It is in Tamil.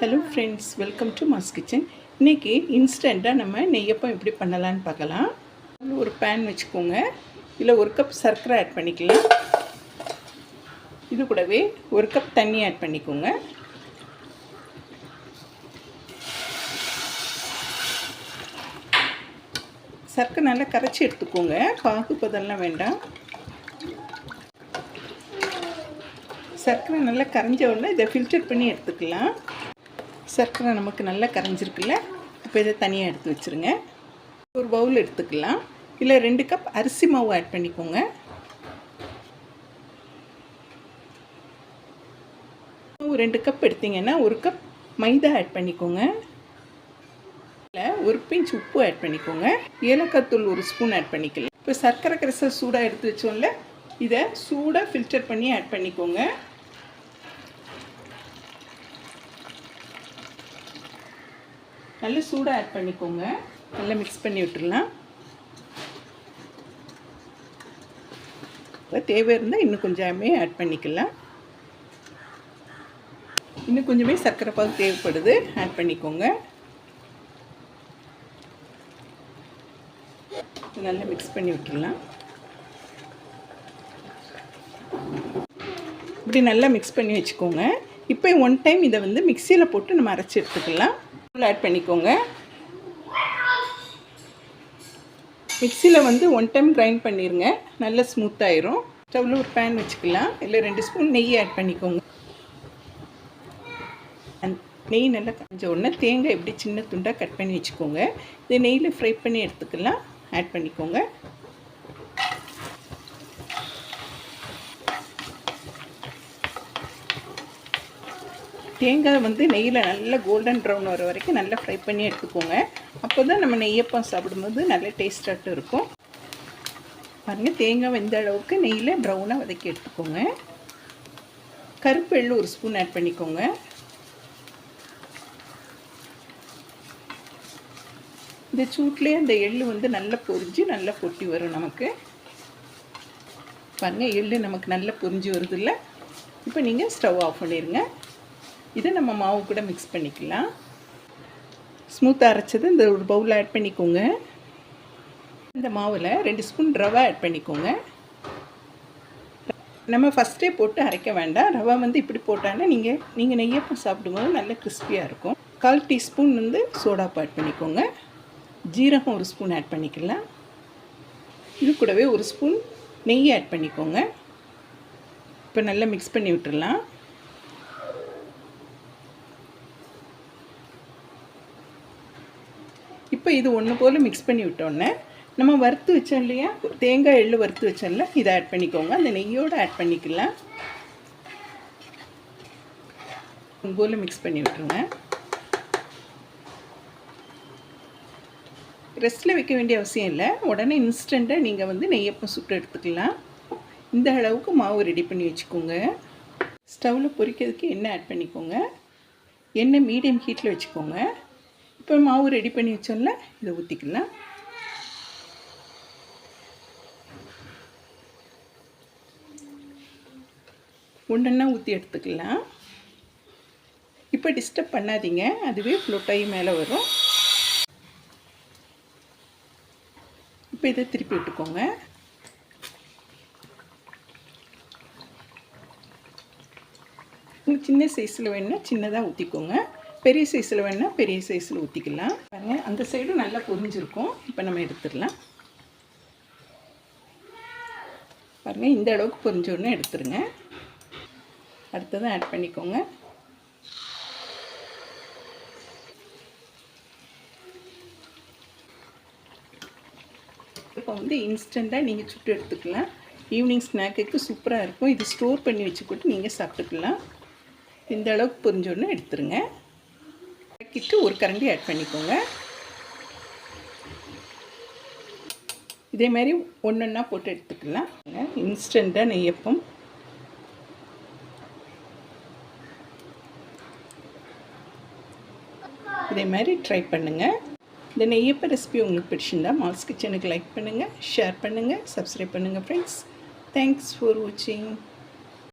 Hello friends welcome to Mass Kitchen இன்றைக்கி இன்ஸ்டண்ட்டாக நம்ம நெய்யப்பம் எப்படி பண்ணலான்னு பார்க்கலாம். ஒரு பேன் வச்சுக்கோங்க. இதில் ஒரு கப் சர்க்கரை ஆட் பண்ணிக்கலாம். இது கூடவே ஒரு கப் தண்ணி ஆட் பண்ணிக்கோங்க. சர்க்கரை நல்லா கரைச்சி எடுத்துக்கோங்க. பாகு பதெல்லாம் வேண்டாம். சர்க்கரை நல்லா கரைஞ்ச உடனே இதை ஃபில்டர் பண்ணி எடுத்துக்கலாம். சர்க்கரை நமக்கு நல்லா கரைஞ்சிருக்குல்ல இப்போ இதை தனியாக எடுத்து வச்சுருங்க. ஒரு பவுல் எடுத்துக்கலாம். இல்லை ரெண்டு கப் அரிசி மாவு ஆட் பண்ணிக்கோங்க. மாவு ரெண்டு கப் எடுத்தீங்கன்னா ஒரு கப் மைதா ஆட் பண்ணிக்கோங்க. இல்லை ஒரு பிஞ்ச் உப்பு ஆட் பண்ணிக்கோங்க. ஏலக்காய் தூள் ஒரு ஸ்பூன் ஆட் பண்ணிக்கலாம். இப்போ சர்க்கரை கரைசல் சூடாக எடுத்து வச்சோம்ல இதை சூடாக ஃபில்டர் பண்ணி ஆட் பண்ணிக்கோங்க. நல்லா சூடாக ஆட் பண்ணிக்கோங்க. நல்லா மிக்ஸ் பண்ணி விட்டுடலாம் இப்போ தேவை இருந்தால் இன்னும் கொஞ்சமே ஆட் பண்ணிக்கலாம். இன்னும் கொஞ்சமே சர்க்கரை பாகு தேவைப்படுது ஆட் பண்ணிக்கோங்க. நல்லா மிக்ஸ் பண்ணி விட்டுடலாம் இப்படி நல்லா மிக்ஸ் பண்ணி வச்சுக்கோங்க. இப்போ ஒன் டைம் இதை வந்து மிக்சியில் போட்டு நம்ம அரைச்சி எடுத்துக்கலாம். ஆட் பண்ணிக்கோங்க. மிக்சியில் வந்து ஒன் டைம் கிரைண்ட் பண்ணிடுங்க நல்லா ஸ்மூத்தாயிரும் ஸ்டவ்வில் ஒரு பேன் வச்சுக்கலாம். இல்லை ரெண்டு ஸ்பூன் நெய் ஆட் பண்ணிக்கோங்க. நெய் நல்லா காஞ்ச உடனே தேங்காய் எப்படி சின்ன துண்டாக கட் பண்ணி வச்சுக்கோங்க. இதை நெய்யில் ஃப்ரை பண்ணி எடுத்துக்கலாம். ஆட் பண்ணிக்கோங்க. தேங்காய் வந்து நெய்யில் நல்லா கோல்டன் ப்ரௌன் வர வரைக்கும் நல்லா ஃப்ரை பண்ணி எடுத்துக்கோங்க. அப்போ தான் நம்ம நெய்யப்பம் சாப்பிடும்போது நல்ல டேஸ்டாகட்டும் இருக்கும். பாருங்கள் தேங்காய் வெந்த அளவுக்கு நெய்யில் ப்ரௌனாக வதக்கி எடுத்துக்கோங்க. கருப்பு எள்ளு ஒரு ஸ்பூன் ஆட் பண்ணிக்கோங்க. இந்த சூட்லேயே அந்த எள்ளு வந்து நல்லா பொரிஞ்சு நல்லா பொட்டி வரும் நமக்கு. பாருங்கள் எள்ளு நமக்கு நல்லா பொரிஞ்சு வருது இல்லை இப்போ நீங்கள் ஸ்டவ் ஆஃப் பண்ணிடுங்க இதை நம்ம மாவு கூட மிக்ஸ் பண்ணிக்கலாம். ஸ்மூத்தாக அரைச்சது இந்த ஒரு பவுலில் ஆட் பண்ணிக்கோங்க. இந்த மாவில் ரெண்டு ஸ்பூன் ரவை ஆட் பண்ணிக்கோங்க. நம்ம ஃபஸ்ட்டே போட்டு அரைக்க வேண்டாம். ரவை வந்து இப்படி போட்டாங்கன்னா நீங்கள் நீங்கள் நெய்யப்பம் சாப்பிடும்போது நல்ல கிறிஸ்பியாக இருக்கும். கால் டீஸ்பூன் வந்து சோடாப்பு ஆட் பண்ணிக்கோங்க. ஜீரகம் ஒரு ஸ்பூன் ஆட் பண்ணிக்கலாம். இது கூடவே ஒரு ஸ்பூன் நெய் ஆட் பண்ணிக்கோங்க. இப்போ நல்லா மிக்ஸ் பண்ணி விட்டுடலாம் இப்போ இது ஒன்று போல் மிக்ஸ் பண்ணி விட்டோன்னே நம்ம வறுத்து வச்சோம் இல்லையா? தேங்காய் எள்ளு வறுத்து வச்சோம்ல இதை ஆட் பண்ணிக்கோங்க. அந்த நெய்யோடு ஆட் பண்ணிக்கலாம். போல் மிக்ஸ் பண்ணி விட்டுருங்க. ரெஸ்ட்டில் வைக்க வேண்டிய அவசியம் இல்லை. உடனே இன்ஸ்டண்ட்டாக நீங்கள் வந்து நெய்யப்பம் சுட்டு எடுத்துக்கலாம். இந்த அளவுக்கு மாவு ரெடி பண்ணி வச்சுக்கோங்க. ஸ்டவ்வில் பொரிக்கிறதுக்கு எண்ணெய் ஆட் பண்ணிக்கோங்க. எண்ணெய் மீடியம் ஹீட்டில் வச்சுக்கோங்க. இப்போ மாவு ரெடி பண்ணி வச்சோம்ல இதை ஊற்றிக்கலாம் ஒன்றா ஊற்றி எடுத்துக்கலாம். இப்போ டிஸ்டர்ப் பண்ணாதீங்க அதுவே ஃப்ளோட்டாகி மேலே வரும். இப்போ இதை திருப்பி விட்டுக்கோங்க. சின்ன சைஸில் வேணுன்னா சின்னதாக ஊற்றிக்கோங்க பெரிய சைஸில் வேணால் பெரிய சைஸில் ஊற்றிக்கலாம் பாருங்கள் அந்த சைடும் நல்லா பொரிஞ்சிருக்கும். இப்போ நம்ம எடுத்துடலாம். பாருங்கள் இந்த அளவுக்கு பொரிஞ்ச உடனே எடுத்துருங்க. அடுத்ததான் ஆட் பண்ணிக்கோங்க. இப்போ வந்து இன்ஸ்டண்ட்டாக நீங்கள் சுட்டு எடுத்துக்கலாம். ஈவினிங் ஸ்நாக்குக்கு சூப்பராக இருக்கும். இது ஸ்டோர் பண்ணி வச்சுக்கிட்டு நீங்கள் சாப்பிட்டுக்கலாம். இந்த அளவுக்கு பொரிஞ்சோடனே எடுத்துருங்க. இறக்கிட்டு ஒரு கரண்டி ஆட் பண்ணிக்கோங்க. இதே மாதிரி ஒன்று ஒன்றா போட்டு எடுத்துக்கலாம். இன்ஸ்டண்ட்டாக நெய்யப்பம் இதே மாதிரி ட்ரை பண்ணுங்கள் இந்த நெய்யப்ப ரெசிபி உங்களுக்கு பிடிச்சிருந்தா மால்ஸ் கிச்சனுக்கு லைக் பண்ணுங்கள் ஷேர் பண்ணுங்கள் சப்ஸ்கிரைப் பண்ணுங்கள் ஃப்ரெண்ட்ஸ் தேங்க்ஸ் ஃபார் வாட்சிங்